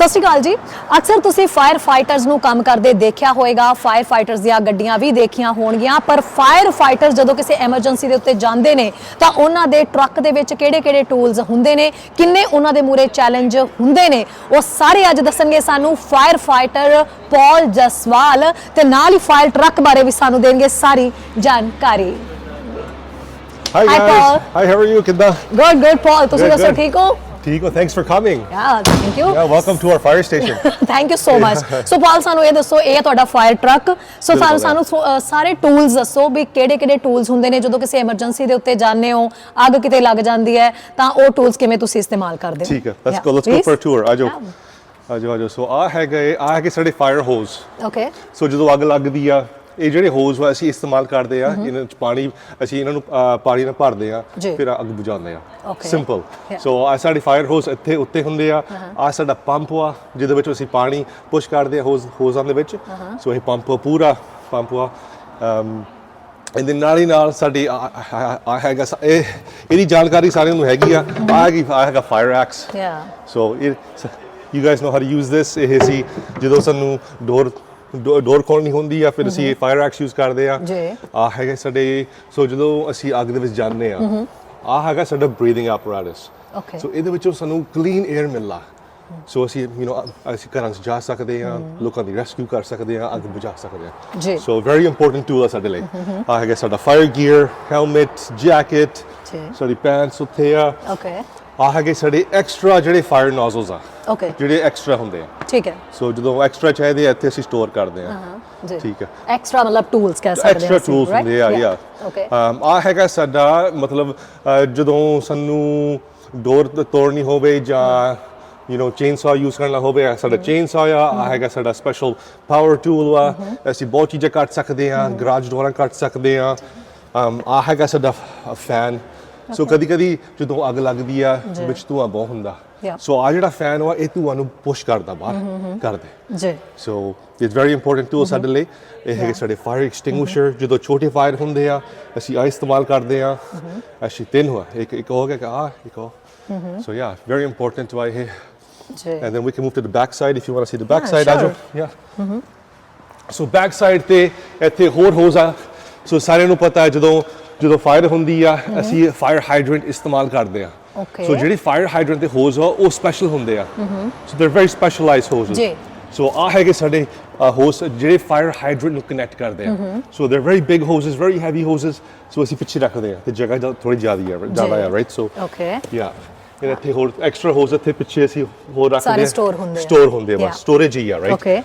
ਸਤਿ ਸ਼੍ਰੀ ਅਕਾਲ ਜੀ ਅਕਸਰ ਤੁਸੀਂ ਫਾਇਰ ਫਾਈਟਰਸ ਨੂੰ ਕੰਮ ਕਰਦੇ ਦੇਖਿਆ ਹੋਵੇਗਾ ਫਾਇਰ ਫਾਈਟਰਸ ਦੀਆਂ ਗੱਡੀਆਂ ਵੀ ਦੇਖੀਆਂ ਹੋਣਗੀਆਂ ਪਰ ਫਾਇਰ ਫਾਈਟਰਸ ਜਦੋਂ ਕਿਸੇ ਐਮਰਜੈਂਸੀ ਦੇ ਉੱਤੇ ਜਾਂਦੇ ਨੇ ਤਾਂ ਉਹਨਾਂ ਦੇ ਟਰੱਕ ਦੇ ਵਿੱਚ ਕਿਹੜੇ-ਕਿਹੜੇ ਟੂਲਸ ਹੁੰਦੇ ਨੇ ਕਿੰਨੇ ਉਹਨਾਂ ਦੇ ਮੂਰੇ ਚੈਲੰਜ ਹੁੰਦੇ ਨੇ ਉਹ ਸਾਰੇ ਅੱਜ ਦੱਸਣਗੇ ਸਾਨੂੰ ਫਾਇਰ ਫਾਈਟਰ ਪੌਲ ਜਸਵਾਲ ਤੇ ਨਾਲ ਹੀ ਫਾਇਰ ਟਰੱਕ ਬਾਰੇ ਵੀ ਸਾਨੂੰ ਦੇਣਗੇ ਸਾਰੀ ਜਾਣਕਾਰੀ Hi Hi, guys. Paul. Hi, how are you? ਕਿੱਦਾਂ? ਗੁੱਡ ਗੁੱਡ ਪੌਲ ਤੁਸੀਂ Good, ਦੱਸੋ good. ਠੀਕ ਹੋ ਠੀਕ ਹੋ. Thanks for coming. Yeah thank you Yeah, welcome to our fire station. Thank you so much so Paul ਸਾਨੂੰ ਇਹ ਦੱਸੋ ਇਹ ਤੁਹਾਡਾ ਫਾਇਰ ਟਰੱਕ ਸੋ ਸਾਨੂੰ ਸਾਨੂੰ ਸੋ- ਅ, ਸਾਰੇ ਟੂਲਸ ਦੱਸੋ ਵੀ ਕਿਹੜੇ ਕਿਹੜੇ ਟੂਲਸ ਹੁੰਦੇ ਨੇ ਜਦੋਂ ਕਿਸੇ ਐਮਰਜੈਂਸੀ ਦੇ ਉੱਤੇ ਜਾਂਦੇ ਹੋ ਅੱਗ ਕਿਤੇ ਲੱਗ ਜਾਂਦੀ ਹੈ ਤਾਂ ਉਹ ਟੂਲਸ ਕਿਵੇਂ ਤੁਸੀਂ ਇਸਤੇਮਾਲ ਕਰਦੇ ਹੋ ਠੀਕ ਹੈ. Let's go. Let's go for a tour. ਆ ਜਾਓ. ਆ ਜਾਓ ਆ ਜਾਓ. ਸੋ ਆ ਹੈਗਾ ਆ ਹੈਗੇ ਸਾਡੇ ਫਾਇਰ ਹੋਜ਼. ਓਕੇ ਸੋ ਜਦੋਂ ਅੱਗ ਲੱਗਦੀ ਆ ਇਹ ਜਿਹੜੇ ਹੋਜ਼ ਵਾ ਅਸੀਂ ਇਸਤੇਮਾਲ ਕਰਦੇ ਆ ਇਹਨਾਂ ਚ ਪਾਣੀ ਅਸੀਂ ਇਹਨਾਂ ਨੂੰ ਅਹ, ਪਾਣੀ ਨਾਲ ਭਰਦੇ ਆ ਜੀ। ਫਿਰ ਅੱਗ ਬੁਝਾਉਂਦੇ ਆ। Okay. Simple Yeah. ਸੋ ਆ ਸਾਡੇ ਫਾਇਰ ਹੋਜ਼ ਇੱਥੇ ਉੱਤੇ ਹੁੰਦੇ ਆ। ਆ ਸਾਡਾ ਪੰਪ ਆ ਜਿਹਦੇ ਵਿੱਚ ਅਸੀਂ ਪਾਣੀ ਪੁਸ਼ ਕਰਦੇ ਆ ਹੋਜ਼ ਹੋਜ਼ਾਂ ਦੇ ਵਿੱਚ। ਸੋ ਇਹ ਪੰਪ ਪੂਰਾ ਪੰਪ ਆ। ਅਮ, ਇਹਦੇ ਨਾਲ ਹੀ ਨਾਲ ਸਾਡੀ ਆ ਆ- ਆ ਹੈਗਾ ਸਾ- ਇਹ ਇਹਦੀ ਜਾਣਕਾਰੀ ਸਾਰਿਆਂ ਨੂੰ ਹੈਗੀ ਆ। ਆ ਹੈਗੀ ਆ ਹੈਗਾ fire axe yeah so you guys know how to use this ਇਹ ਸੀ ਜਦੋਂ ਸਾਨੂੰ ਡੋਰ ਡੋਰ ਕੋਲਨੀ ਹੁੰਦੀ ਆ ਫਿਰ ਅਸੀਂ ਫਾਇਰ ਐਕਸ ਯੂਜ਼ ਕਰਦੇ ਆ। ਆ ਹੈਗਾ ਸਾਡੇ ਸੋ ਜਦੋਂ ਅਸੀਂ ਅੱਗ ਦੇ ਵਿੱਚ ਜਾਂਦੇ ਆ ਆ ਹੈਗਾ ਸਾਡਾ ਬਰੀਥਿੰਗ ਐਪਰੇਟਸ ਸੋ ਇਹਦੇ ਵਿੱਚੋਂ ਸਾਨੂੰ ਕਲੀਨ 에ਅਰ ਮਿਲਦਾ। ਸੋ ਅਸੀਂ ਯੂ نو ਅਸੀਂ ਘਰਾਂ 'ਚ ਜਾ ਸਕਦੇ ਆ ਲੋਕਾਂ ਦੀ ਰੈਸਕਿਊ ਕਰ ਸਕਦੇ ਹਾਂ ਅੱਗ ਬੁਝਾ ਸਕਦੇ ਹਾਂ ਸੋ ਵੈਰੀ ਇੰਪੋਰਟੈਂਟ ਟੂਲ ਆ ਸਾਡੇ ਲਈ। ਆ ਹੈਗਾ ਸਾਡਾ ਫਾਇਰ ਗੀਅਰ ਹੈਲਮਟ ਜੈਕਟ ਸਾਡੀ ਪੈਂਟਸ ਉੱਥੇ ਆ। ਓਕੇ ਆ ਹੈਗੇ ਸਾਡੇ ਐਕਸਟਰਾ ਜਿਹੜੇ ਫਾਇਰ ਨੋਜ਼ਲਸ ਆ ਓਕੇ ਜਿਹੜੇ ਐਕਸਟਰਾ ਹੁੰਦੇ ਆ। ਠੀਕ ਹੈ। ਸੋ ਜਦੋਂ ਐਕਸਟਰਾ ਚਾਹੀਦੇ ਆ ਇੱਥੇ ਅਸੀਂ ਸਟੋਰ ਕਰਦੇ ਆ। ਜੀ। ਠੀਕ ਹੈ ਐਕਸਟਰਾ ਮਤਲਬ ਟੂਲਸ ਕਹਿ ਸਕਦੇ ਐਕਸਟਰਾ ਟੂਲਸ ਹੁੰਦੇ ਆ ਯਾ ਓਕੇ ਆ ਹੈਗਾ ਸਾਡਾ ਮਤਲਬ ਜਦੋਂ ਸਾਨੂੰ ਡੋਰ ਤੋੜਨੀ ਹੋਵੇ ਜਾਂ ਯੂ نو ਚੇਨਸਾ ਯੂਜ਼ ਕਰਨਾ ਹੋਵੇ ਸਾਡਾ ਚੇਨਸਾ ਆ ਆ ਹੈਗਾ ਸਾਡਾ ਸਪੈਸ਼ਲ ਪਾਵਰ ਟੂਲ ਆ। ਅਸੀਂ ਬਹੁਤ ਚੀਜ਼ਾਂ ਕੱਟ ਸਕਦੇ ਆ ਗਰਾਜ ਡੋਰਾਂ ਕੱਟ ਸਕਦੇ ਆ। ਆ ਹੈਗਾ ਸਾਡਾ ਫੈਨ ਸੋ ਕਦੀ ਕਦੀ ਜਦੋਂ ਅੱਗ ਲੱਗਦੀ ਆ ਵਿੱਚ ਧੂਆਂ ਬਹੁਤ ਹੁੰਦਾ. ਸੋ ਆ ਜਿਹੜਾ ਫੈਨ ਵਾ ਇਹ ਧੂਆਂ ਨੂੰ ਪੁਸ਼ ਕਰਦਾ ਬਾਹਰ ਕਰਦੇ। ਜੀ। So it's very important tool ਸਾਡੇ ਲਈ। ਇਹ ਹੈਗੇ ਸਾਡੇ ਫਾਇਰ ਐਕਸਟਿੰਗੁਇਸ਼ਰ ਜਦੋਂ ਛੋਟੇ ਫਾਇਰ ਹੁੰਦੇ ਆ ਅਸੀਂ ਆ ਇਸਤੇਮਾਲ ਕਰਦੇ ਆ। ਅਸੀਂ ਤਿੰਨ ਹੋਆ ਇੱਕ ਇੱਕ ਹੋ ਗਿਆ ਕਿ ਆ ਇੱਕ ਹੋ ਸੋ ਯਾ ਵੈਰੀ ਇੰਪੋਰਟੈਂਟ ਵਾ ਇਹ। ਜੀ। We can move to the back side if you want to see the back Yeah, side sure. ਆਜੋ yeah. So back side ਤੇ ਇੱਥੇ ਹੋਰ ਹੋਜ਼ ਆ। ਸੋ ਸਾਰਿਆਂ ਨੂੰ ਪਤਾ ਹੈ ਜਦੋਂ ਜਦੋਂ ਫਾਇਰ ਹੁੰਦੀ ਆ ਅਸੀਂ ਫਾਇਰ ਹਾਈਡਰੈਂਟ ਇਸਤੇਮਾਲ ਕਰਦੇ ਆ। Okay. ਸੋ ਜਿਹੜੀ ਫਾਇਰ ਹਾਈਡਰੈਂਟ ਦੇ ਹੋਜ਼ ਆ ਉਹ ਸਪੈਸ਼ਲ ਹੁੰਦੇ ਆ। ਸੋ ਦੇ ਵੈਰੀ ਸਪੈਸ਼ਲਾਈਜ਼ਡ ਹੋਜ਼ਸ ਜੀ। ਸੋ ਆ ਹੈਗੇ ਸਾਡੇ ਹੋਸ ਜਿਹੜੇ ਫਾਇਰ ਹਾਈਡਰੈਂਟ ਨੂੰ ਕਨੈਕਟ ਕਰਦੇ ਆ। So they very big hoses very heavy hoses so ਅਸੀਂ ਪਿੱਛੇ ਰੱਖਦੇ ਆ ਤੇ ਜਗ੍ਹਾ ਥੋੜੀ ਜ਼ਿਆਦਾ ਆ ਜ਼ਿਆਦਾ ਆ ਰਾਈਟ ਸੋ ਓਕੇ ਯਾ ਇਹ ਇੱਥੇ ਹੋਰ ਐਕਸਟਰਾ ਹੋਜ਼ ਇੱਥੇ ਪਿੱਛੇ ਅਸੀਂ ਹੋਰ ਰੱਖਦੇ ਸਾਰੇ store ਹੁੰਦੇ ਆ। ਸਟੋਰ ਹੁੰਦੇ ਆ. ਬਸ। ਸਟੋਰੇਜ ਹੀ ਆ ਰਾਈਟ Okay.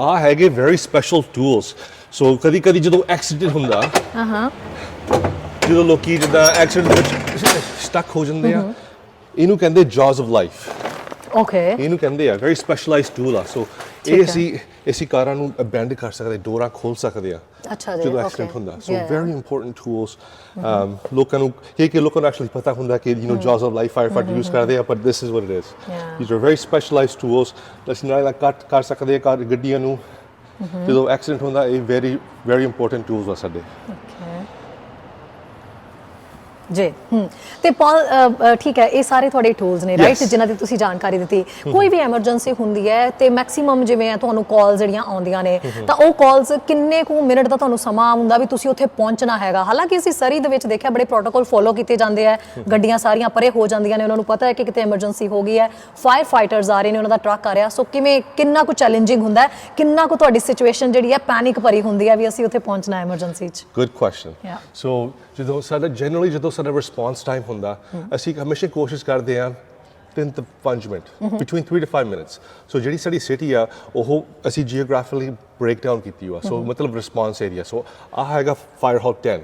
ਆ ਹੈਗੇ ਵੈਰੀ ਸਪੈਸ਼ਲ ਟੂਲਸ ਸੋ ਕਦੀ ਕਦੀ ਜਦੋਂ ਐਕਸੀਡੈਂਟ ਹੁੰਦਾ ਹਾਂ ਜਦੋਂ ਲੋਕੀ ਜਿੱਦਾਂ ਐਕਸੀਡੈਂਟ ਵਿੱਚ ਸਟਕ ਹੋ ਜਾਂਦੇ ਆ ਇਹਨੂੰ ਕਹਿੰਦੇ ਜੌਜ਼ ਆਫ ਲਾਈਫ ਓਕੇ ਇਹਨੂੰ ਕਹਿੰਦੇ ਆ ਵੈਰੀ ਸਪੈਸ਼ਲਾਈਜ਼ਡ ਟੂਲ ਆ। ਸੋ ਇਹ ਹੈ। ਅਸੀਂ ਅਸੀਂ ਕਾਰਾਂ ਨੂੰ ਬੈਂਡ ਕਰ ਸਕਦੇ ਡੋਰਾਂ ਖੋਲ ਸਕਦੇ ਆ ਅੱਛਾ ਜੀ, ਜਦੋਂ. ਐਕਸੀਡੈਂਟ ਹੁੰਦਾ। ਸੋ. ਵੈਰੀ ਇੰਪੋਰਟੈਂਟ ਟੂਲਸ ਲੋਕਾਂ ਨੂੰ ਕਿ ਕਿ ਲੋਕਾਂ ਨੂੰ ਐਕਚੁਅਲੀ ਪਤਾ ਹੁੰਦਾ ਕਿ you know jaws of life fire fighter use ਕਰਦੇ ਆ but this is what it is. These are very specialised tools ਅਸੀਂ ਨਾਲ ਕੱਟ ਕਰ ਸਕਦੇ ਆ ਕਾਰ ਗੱਡੀਆਂ ਨੂੰ। ਜਦੋਂ ਐਕਸੀਡੈਂਟ ਹੁੰਦਾ ਇਹ ਵੈਰੀ ਵੈਰੀ ਇੰਪੋਰਟੈਂਟ ਟੂਲਸ ਆ ਸਾਡੇ। ਜੀ। ਹਮ ਤੇ ਪੌਲ ਠੀਕ ਹੈ ਇਹ ਸਾਰੇ ਤੁਹਾਡੇ ਟੂਲਸ ਨੇ ਰਾਈਟ. ਜਿਨ੍ਹਾਂ ਦੀ ਤੁਸੀਂ ਜਾਣਕਾਰੀ ਦਿੱਤੀ। ਕੋਈ ਵੀ ਐਮਰਜੈਂਸੀ ਹੁੰਦੀ ਹੈ ਤੇ ਮੈਕਸਿਮਮ ਜਿਵੇਂ ਆ ਤੁਹਾਨੂੰ ਕਾਲਸ ਜਿਹੜੀਆਂ ਆਉਂਦੀਆਂ ਨੇ ਤਾਂ ਉਹ ਕਾਲਸ ਕਿੰਨੇ ਕੁ ਮਿੰਟ ਦਾ ਤੁਹਾਨੂੰ ਸਮਾਂ ਹੁੰਦਾ ਵੀ ਤੁਸੀਂ ਉੱਥੇ ਪਹੁੰਚਣਾ ਹੈਗਾ? ਹਾਲਾਂਕਿ ਅਸੀਂ ਸਰੀ ਦੇ ਵਿੱਚ ਦੇਖਿਆ ਬੜੇ ਪ੍ਰੋਟੋਕਾਲ ਫੋਲੋ ਕੀਤੇ ਜਾਂਦੇ ਆ। ਗੱਡੀਆਂ ਸਾਰੀਆਂ ਪਰੇ ਹੋ ਜਾਂਦੀਆਂ ਨੇ ਉਹਨਾਂ ਨੂੰ ਪਤਾ ਹੈ ਕਿ ਕਿਤੇ ਐਮਰਜੈਂਸੀ ਹੋ ਗਈ ਹੈ। ਫਾਇਰ ਫਾਈਟਰਸ ਆ ਰਹੇ ਨੇ ਉਹਨਾਂ ਦਾ ਟਰੱਕ ਆ ਰਿਹਾ। ਸੋ ਕਿਵੇਂ ਕਿੰਨਾ ਕੁ ਚੈਲੰਜਿੰਗ ਹੁੰਦਾ ਹੈ? ਕਿੰਨਾ ਕੁ ਤੁਹਾਡੀ ਸਿਚੁਏਸ਼ਨ ਜਿਹੜੀ ਹੈ ਪੈਨਿਕ ਭਰੀ ਹੁੰਦੀ ਹੈ ਵੀ ਅਸੀਂ ਉੱਥੇ ਪਹੁੰਚਣਾ ਐਮਰਜੈਂਸੀ 'ਚ? Good question. ਸੋ ਜਦੋਂ ਸਾਡਾ ਜਨਰਲੀ ਜਦੋਂ ਸਾਡਾ ਰਿਸਪੌਂਸ ਟਾਈਮ ਹੁੰਦਾ ਅਸੀਂ ਹਮੇਸ਼ਾ ਕੋਸ਼ਿਸ਼ ਕਰਦੇ ਹਾਂ 3 ਤੋਂ 5 minute between 3 to 5 minutes so ਜਿਹੜੀ ਸਾਡੀ ਸਿਟੀ ਆ ਉਹ ਅਸੀਂ ਜੀਓਗ੍ਰਾਫਿਕਲੀ ਬ੍ਰੇਕ ਡਾਊਨ ਕੀਤੀ ਹੋਆ। ਸੋ ਮਤਲਬ ਰਿਸਪੌਂਸ ਏਰੀਆ ਸੋ ਆ ਹੈਗਾ ਫਾਇਰ ਹਾਲ 10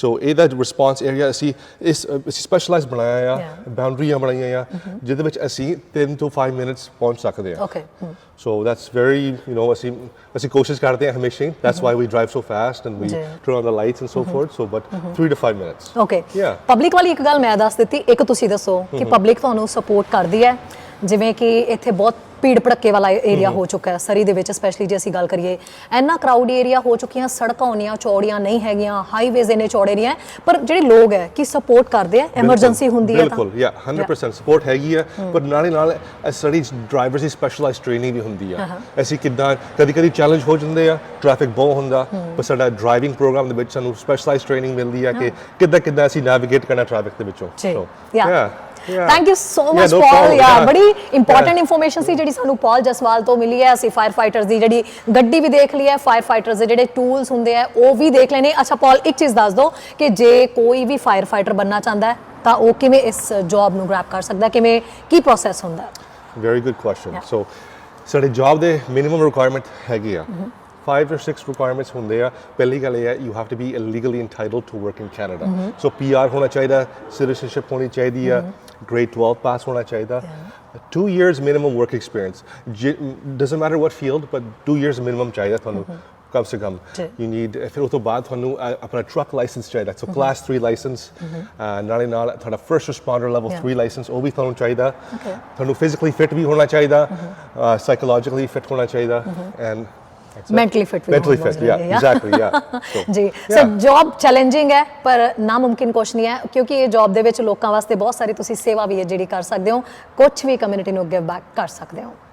ਸੋ ਇਹਦਾ ਰਿਸਪੌਂਸ ਏਰੀਆ ਅਸੀਂ ਇਸ ਅਸੀਂ ਸਪੈਸ਼ਲਾਈਜ਼ ਬਣਾਇਆ ਆ. ਬਾਉਂਡਰੀਆਂ ਬਣਾਈਆਂ ਆ ਜਿਹਦੇ ਵਿੱਚ ਅਸੀਂ 3 ਤੋਂ 5 ਮਿੰਟਸ ਪਹੁੰਚ ਸਕਦੇ ਹਾਂ okay So that's very, you know, ਅਸੀਂ ਅਸੀਂ ਕੋਸ਼ਿਸ਼ ਕਰਦੇ ਹਾਂ ਹਮੇਸ਼ਾ। Why we drive so fast and we ਜੀ। turn on the lights and so forth so but 3 to 5 minutes okay. Public ਵਾਲੀ ਇੱਕ ਗੱਲ ਮੈਂ ਦੱਸ ਦਿੱਤੀ ਇੱਕ ਤੁਸੀਂ ਦੱਸੋ ਕਿ ਪਬਲਿਕ ਤੁਹਾਨੂੰ ਸਪੋਰਟ ਕਰਦੀ ਹੈ। ਜਿਵੇਂ ਕਿ ਇੱਥੇ ਬਹੁਤ ਭੀੜ ਭੜੱਕੇ ਵਾਲਾ ਏਰੀਆ ਹੋ। ਚੁੱਕਾ ਹੈ ਸਰੀ ਦੇ ਵਿੱਚ ਸਪੈਸ਼ਲੀ ਜੇ ਅਸੀਂ ਗੱਲ ਕਰੀਏ ਇੰਨਾ ਕਰਾਊਡ ਏਰੀਆ ਹੋ ਚੁੱਕੀਆਂ ਸੜਕਾਂ ਉਨੀਆਂ ਚੌੜੀਆਂ ਨਹੀਂ ਹੈਗੀਆਂ ਹਾਈਵੇਜ਼ ਇੰਨੇ ਚੌੜੇ ਨਹੀਂ ਹੈ ਪਰ ਜਿਹੜੇ ਲੋਕ ਹੈ ਕਿ ਸਪੋਰਟ ਕਰਦੇ ਆ ਐਮਰਜੈਂਸੀ ਹੁੰਦੀ ਹੈ ਤਾਂ। ਬਿਲਕੁਲ ਯਾ 100% ਸਪੋਰਟ ਹੈਗੀ ਆ ਪਰ ਨਾਲੇ ਨਾਲ ਸਟੱਡੀ ਡਰਾਈਵਰਸ ਦੀ ਸਪੈਸ਼ਲਾਈਜ਼ਡ ਟ੍ਰੇਨਿੰਗ ਵੀ ਹੁੰਦੀ ਆ। ਅਸੀਂ ਕਿੱਦਾਂ ਕਦੀ ਕਦੀ ਚੈਲੰਜ ਹੋ ਜਾਂਦੇ ਆ ਟ੍ਰੈਫਿਕ ਬਹੁਤ ਹੁੰਦਾ ਪਰ ਸਾਡਾ ਡਰਾਈਵਿੰਗ ਪ੍ਰੋਗਰਾਮ ਦੇ ਵਿੱਚ ਸਾਨੂੰ ਸਪੈਸ਼ਲਾਈਜ਼ਡ ਟ੍ਰੇਨਿੰਗ ਮਿਲਦੀ ਆ ਕਿ ਕਿੱਦਾਂ ਕਿੱਦਾਂ ਅਸੀਂ ਨੈਵੀਗੇਟ ਕਰਨਾ ਟ੍ਰੈਫਿਕ ਦੇ ਵਿੱਚੋਂ। So, yeah. Thank you so much Paul yeah. ਬੜੀ ਇੰਪੋਰਟੈਂਟ. ਇਨਫੋਰਮੇਸ਼ਨ ਸੀ ਜਿਹੜੀ ਸਾਨੂੰ ਪੌਲ ਜਸਵਾਲ ਤੋਂ ਮਿਲੀ ਹੈ ਅਸੀਂ ਫਾਇਰ ਫਾਈਟਰਸ ਦੀ ਜਿਹੜੀ ਗੱਡੀ ਵੀ ਦੇਖ ਲਈ ਹੈ ਫਾਇਰ ਫਾਈਟਰਸ ਦੇ ਜਿਹੜੇ ਟੂਲਸ ਹੁੰਦੇ ਆ ਉਹ ਵੀ ਦੇਖ ਲੈਣੇ ਅੱਛਾ ਪੌਲ ਇੱਕ ਚੀਜ਼ ਦੱਸ ਦਿਓ ਕਿ ਜੇ ਕੋਈ ਵੀ ਫਾਇਰ ਫਾਈਟਰ ਬੰਨਾ ਚਾਹੁੰਦਾ ਹੈ ਤਾਂ ਉਹ ਕਿਵੇਂ ਇਸ ਜੌਬ ਨੂੰ ਗ੍ਰੈਬ ਕਰ ਸਕਦਾ ਕਿਵੇਂ ਕੀ ਪ੍ਰੋਸੈਸ ਹੁੰਦਾ ਹੈ ਵੈਰੀ ਗੁੱਡ ਕੁਐਸਚਨ. ਸੋ ਸਾਡੇ ਜੌਬ ਦੇ ਮਿਨੀਮਮ ਰਿਕੁਆਇਰਮੈਂਟ ਹੈਗੀ ਆ 5 or 6 requirements ਹੁੰਦੇ ਆ ਪਹਿਲੀ ਗੱਲ ਇਹ ਹੈ you have to be illegally entitled to work in Canada. So PR ਹੋਣਾ ਚਾਹੀਦਾ citizenship ਹੋਣੀ ਚਾਹੀਦੀ ਆ grade 12 pass ਹੋਣਾ ਚਾਹੀਦਾ 2 years minimum work experience. J- doesn't matter what field but 2 years minimum ਚਾਹੀਦਾ ਤੁਹਾਨੂੰ ਕਮ ਸੇ ਕਮ ਜੀ। you need ਫਿਰ ਉਸ ਤੋਂ ਬਾਅਦ ਤੁਹਾਨੂੰ ਅ, ਆਪਣਾ ਟਰੱਕ ਲਾਇਸੈਂਸ ਚਾਹੀਦਾ ਸੋ ਕਲਾਸ 3 ਲਾਇਸੈਂਸ ਨਾਲੇ ਨਾਲ ਤੁਹਾਡਾ first responder level Yeah. 3 licence ਉਹ ਵੀ ਤੁਹਾਨੂੰ ਚਾਹੀਦਾ Okay. ਤੁਹਾਨੂੰ ਫਿਜ਼ੀਕਲੀ ਫਿਟ ਵੀ ਹੋਣਾ ਚਾਹੀਦਾ ਸਾਈਕੋਲੋਜੀਕਲੀ ਫਿਟ ਹੋਣਾ ਚਾਹੀਦਾ ਫਿਟ ਵੀ mentally fit yeah exactly yeah. So ਜੀ ਸੋ yeah. ਜੌਬ ਚੈਲੰਜਿੰਗ ਹੈ ਪਰ ਨਾਮੁਮਕਿਨ ਕੁਛ ਨਹੀਂ ਹੈ ਕਿਉਂਕਿ ਇਹ ਜੌਬ ਦੇ ਵਿੱਚ ਲੋਕਾਂ ਵਾਸਤੇ ਬਹੁਤ ਸਾਰੀ ਤੁਸੀਂ ਸੇਵਾ ਵੀ ਹੈ ਜਿਹੜੀ ਕਰ ਸਕਦੇ ਹੋ ਕੁਝ ਵੀ ਕਮਿਊਨਿਟੀ ਨੂੰ ਗਿਵ ਬੈਕ ਕਰ ਸਕਦੇ ਹੋ